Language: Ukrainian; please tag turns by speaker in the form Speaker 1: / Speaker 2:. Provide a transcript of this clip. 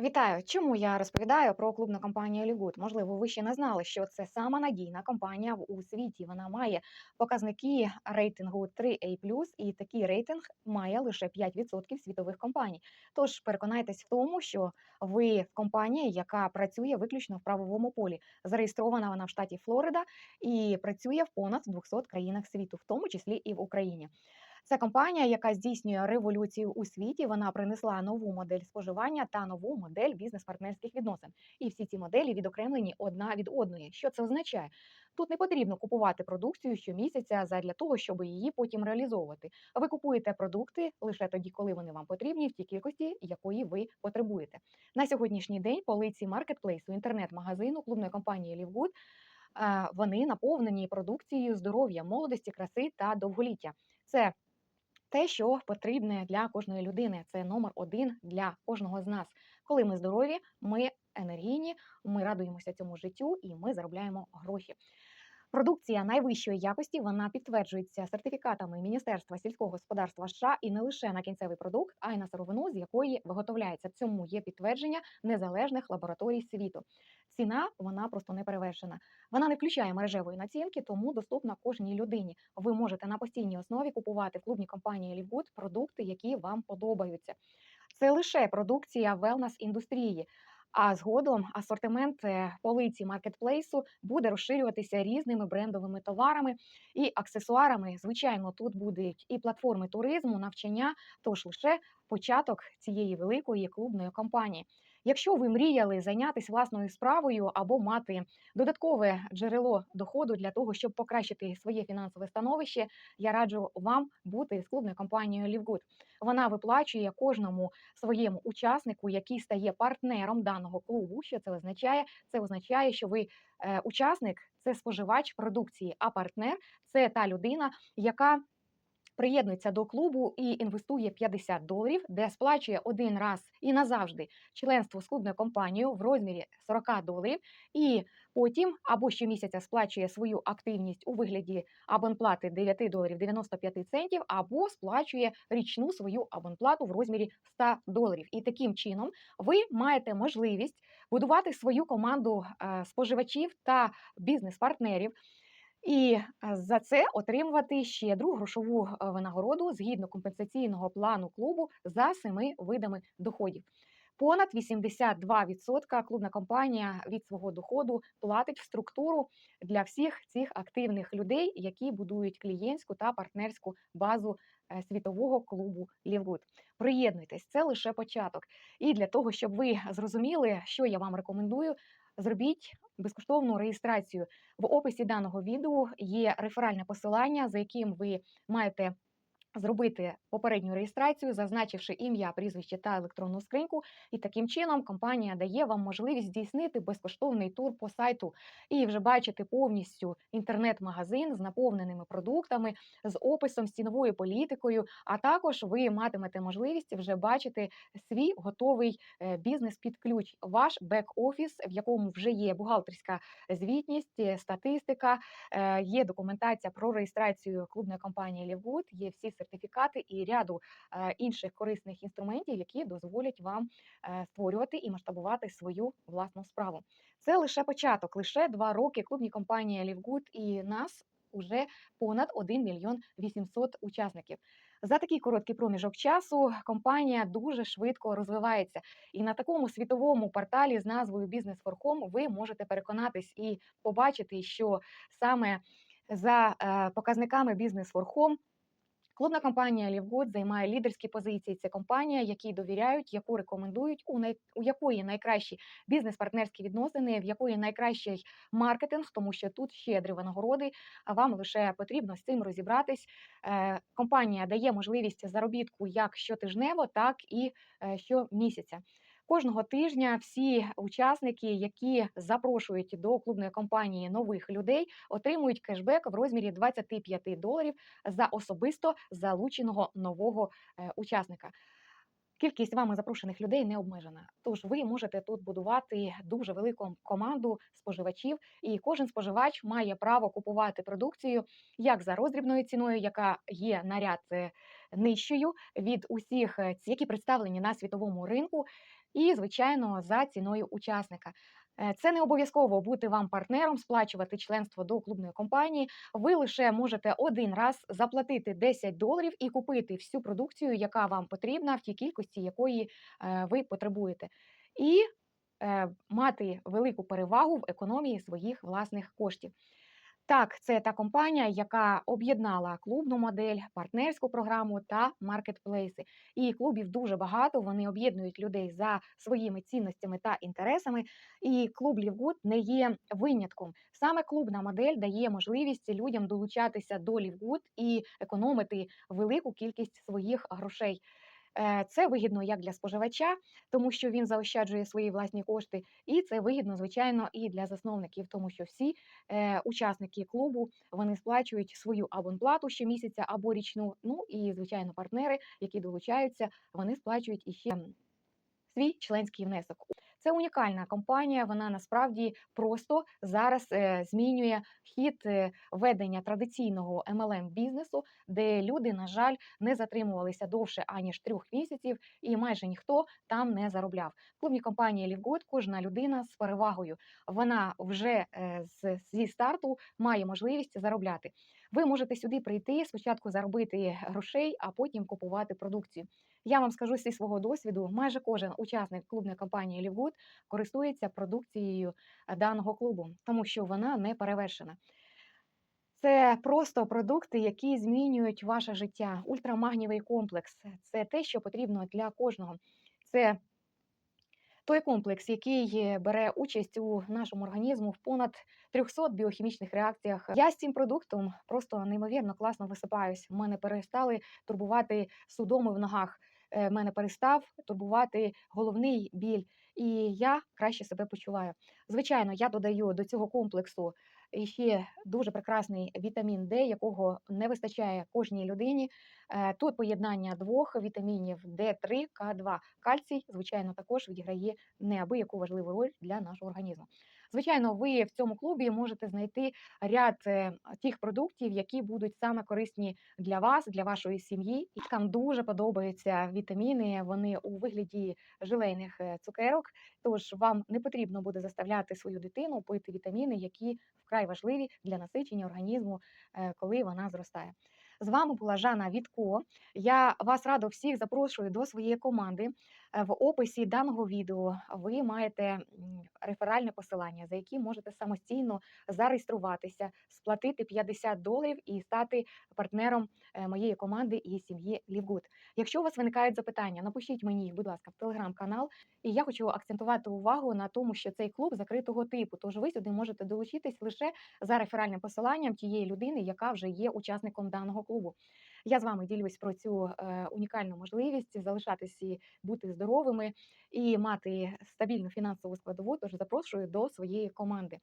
Speaker 1: Вітаю! Чому я розповідаю про клубну компанію Лігуд? Можливо, ви ще не знали, що це сама надійна компанія у світі. Вона має показники рейтингу 3A+, і такий рейтинг має лише 5% світових компаній. Тож переконайтесь в тому, що ви компанія, яка працює виключно в правовому полі. Зареєстрована вона в штаті Флорида і працює в понад 200 країнах світу, в тому числі і в Україні. Це компанія, яка здійснює революцію у світі. Вона принесла нову модель споживання та нову модель бізнес-партнерських відносин. І всі ці моделі відокремлені одна від одної. Що це означає? Тут не потрібно купувати продукцію щомісяця задля того, щоб її потім реалізовувати. Ви купуєте продукти лише тоді, коли вони вам потрібні, в тій кількості, якої ви потребуєте. На сьогоднішній день полиці маркетплейсу, інтернет-магазину клубної компанії Лівгуд. Вони наповнені продукцією здоров'я, молодості, краси та довголіття. Це те, що потрібне для кожної людини. Це номер один для кожного з нас. Коли ми здорові, ми енергійні, ми радуємося цьому життю і ми заробляємо гроші. Продукція найвищої якості вона підтверджується сертифікатами Міністерства сільського господарства США і не лише на кінцевий продукт, а й на сировину, з якої виготовляється. Цьому є підтвердження незалежних лабораторій світу. Ціна вона просто не перевершена. Вона не включає мережевої націнки, тому доступна кожній людині. Ви можете на постійній основі купувати в клубній компанії Лівгуд продукти, які вам подобаються. Це лише продукція велнес індустрії. А згодом асортимент е, полиці маркетплейсу буде розширюватися різними брендовими товарами і аксесуарами. Звичайно, тут будуть і платформи туризму, навчання, тож лише початок цієї великої клубної кампанії. Якщо ви мріяли зайнятися власною справою або мати додаткове джерело доходу для того, щоб покращити своє фінансове становище, я раджу вам бути з клубною компанією Лівгуд. Вона виплачує кожному своєму учаснику, який стає партнером даного клубу. Що це означає? Це означає, що ви е, учасник це споживач продукції, а партнер це та людина, яка приєднується до клубу і інвестує 50 доларів, де сплачує один раз і назавжди членство з клубною компанією в розмірі 40 доларів, і потім або щомісяця сплачує свою активність у вигляді абонплати 9 доларів 95 центів, або сплачує річну свою абонплату в розмірі 100 доларів. І таким чином ви маєте можливість будувати свою команду е, споживачів та бізнес-партнерів. І е, за це отримувати щедру грошову е, винагороду згідно компенсаційного плану клубу за семи видами доходів. Понад 82% клубна компанія від свого доходу платить в структуру для всіх цих активних людей, які будують клієнтську та партнерську базу е, світового клубу Лівгуд. Приєднуйтесь, це лише початок. І для того, щоб ви зрозуміли, що я вам рекомендую, зробіть безкоштовну реєстрацію. В описі даного відео є реферальне посилання, за яким ви маєте зробити попередню реєстрацію, зазначивши ім'я, прізвище та електронну скриньку. І таким чином компанія дає вам можливість здійснити безкоштовний тур по сайту і вже бачити повністю інтернет-магазин з наповненими продуктами, з описом, з ціновою політикою. А також ви матимете можливість вже бачити свій готовий е, бізнес під ключ, ваш бек-офіс, в якому вже є бухгалтерська звітність, статистика, е, є документація про реєстрацію клубної компанії Лівгуд, є всі сертифікати і ряду е, інших корисних інструментів, які дозволять вам е, створювати і масштабувати свою власну справу. Це лише початок, лише два роки клубні компанії Лівгуд і нас. Уже понад 1 мільйон 800 учасників. За такий короткий проміжок часу компанія дуже швидко розвивається. І на такому світовому порталі з назвою Бізнес Форком ви можете переконатись і побачити, що саме за е, показниками Бізнес Форхом Клубна компанія Лівгуд займає лідерські позиції. Це компанія, якій довіряють, яку рекомендують, у най... у якої найкращі бізнес-партнерські відносини, в якої найкращий маркетинг, тому що тут щедрі винагороди. А вам лише потрібно з цим розібратись. Е, Компанія дає можливість заробітку як щотижнево, так і е, щомісяця. Кожного тижня всі учасники, які запрошують до клубної компанії нових людей, отримують кешбек в розмірі 25 доларів за особисто залученого нового е, учасника. Кількість вами запрошених людей не обмежена. Тож ви можете тут будувати дуже велику команду споживачів, і кожен споживач має право купувати продукцію як за роздрібною ціною, яка є на ряд е, нижчою від усіх, е, які представлені на світовому ринку. І, звичайно, за ціною учасника. Е, Це не обов'язково бути вам партнером, сплачувати членство до клубної компанії. Ви лише можете один раз заплатити 10 доларів і купити всю продукцію, яка вам потрібна, в тій кількості, якої е, ви потребуєте, і е, мати велику перевагу в економії своїх власних коштів. Так, це та компанія, яка об'єднала клубну модель, партнерську програму та маркетплейси. І клубів дуже багато. Вони об'єднують людей за своїми цінностями та інтересами. І клуб Лівгуд не є винятком. Саме клубна модель дає можливість людям долучатися до Лівгуд і економити велику кількість своїх грошей. Е, Це вигідно як для споживача, тому що він заощаджує свої власні кошти, і це вигідно, звичайно, і для засновників, тому що всі е, учасники клубу вони сплачують свою абонплату щомісяця або річну. Ну і звичайно, партнери, які долучаються, вони сплачують іще свій членський внесок. Це унікальна компанія. Вона насправді просто зараз е, змінює хід е, ведення традиційного MLM бізнесу, де люди, на жаль, не затримувалися довше аніж трьох місяців, і майже ніхто там не заробляв. В клубній компанії Лівгод кожна людина з перевагою. Вона вже е, зі старту має можливість заробляти. Ви можете сюди прийти, спочатку заробити грошей, а потім купувати продукцію. Я вам скажу зі свого досвіду, майже кожен учасник клубної компанії Лівгуд користується продукцією е, даного клубу, тому що вона не перевершена. Це просто продукти, які змінюють ваше життя. Ультрамагнієвий комплекс це те, що потрібно для кожного. Це той комплекс, який е, бере участь у нашому організму в понад 300 біохімічних реакціях. Я з цим продуктом просто неймовірно класно висипаюсь. Мене перестали турбувати судоми в ногах. Е, Мене перестав турбувати головний біль, і я краще себе почуваю. Звичайно, я додаю до цього комплексу ще дуже прекрасний вітамін Д, якого не вистачає кожній людині. Е, Тут поєднання двох вітамінів Д3, К2. Кальцій, звичайно, також відіграє неабияку важливу роль для нашого організму. Звичайно, ви в цьому клубі можете знайти ряд е, тих продуктів, які будуть саме корисні для вас, для вашої сім'ї. Там дуже подобаються вітаміни. Вони у вигляді желейних е, цукерок. Тож вам не потрібно буде заставляти свою дитину пити вітаміни, які вкрай важливі для насичення організму, е, коли вона зростає. З вами була Жана Вітко. Я вас радо всіх запрошую до своєї команди. Е, В описі даного відео ви маєте реферальне посилання, за яким можете самостійно зареєструватися, сплатити 50 доларів і стати партнером е, моєї команди і сім'ї Лівгуд. Якщо у вас виникають запитання, напишіть мені їх, будь ласка, в телеграм-канал. І я хочу акцентувати увагу на тому, що цей клуб закритого типу. Тож ви сюди можете долучитись лише за реферальним посиланням тієї людини, яка вже є учасником даного клубу. Я з вами ділюсь про цю е, унікальну можливість залишатися і бути здоровими і мати стабільну фінансову складову. Тож запрошую до своєї команди.